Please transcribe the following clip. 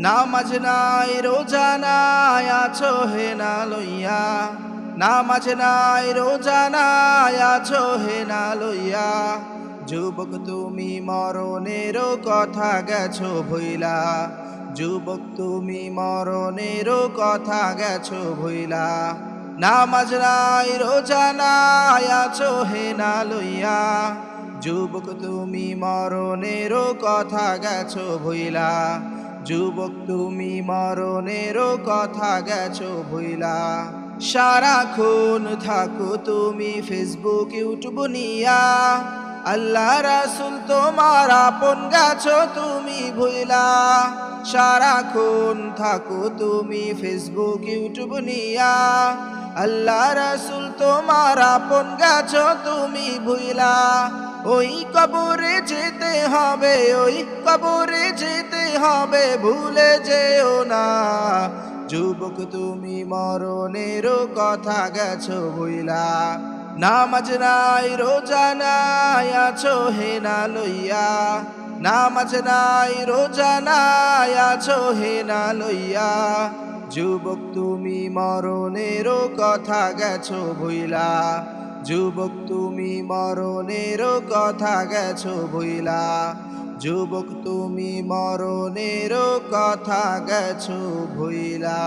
নামাজ নাই, রোজা নাই, আছো হে না লইয়া। নামাজ নাই, রোজা নাই, আছো হে না লইয়া। যুবক তুমি মরণের কথা গেছো ভইলা। যুবক তুমি মরণের কথা গেছো ভইলা। নামাজ নাই, রোজা নাই, আছো হে না লইয়া। যুবক তুমি মরণের কথা গেছো ভইলা। যুবক তুমি মরণেরও কথা গেছো ভুইলা। সারাক্ষণ থাকো তুমি ফেসবুক ইউটিউব নিয়া। আল্লাহ রাসুল, তোমার আপন গেছো তুমি ভুইলা। সারাক্ষণ থাকো তুমি ফেসবুক ইউটিউব নিয়া। আল্লাহ রাসুল, তোমার আপন গেছো তুমি ভুইলা। ওই কবরে যেতে হবে, ওই কবরে যেতে হবে, ভুলে যেও না। যুবক তুমি মরণেরও কথা গেছো ভুইলা। নামাজ নাই, রোজা নাই, আছো হে না লইয়া। নামাজ নাই, রোজা নাই, আছো হে না লইয়া। যুবক তুমি মরণের কথা গেছো ভুইলা। যুবক তুমি মরণের কথা গেছো ভুইলা। যুবক তুমি মরণের কথা গেছো ভুইলা।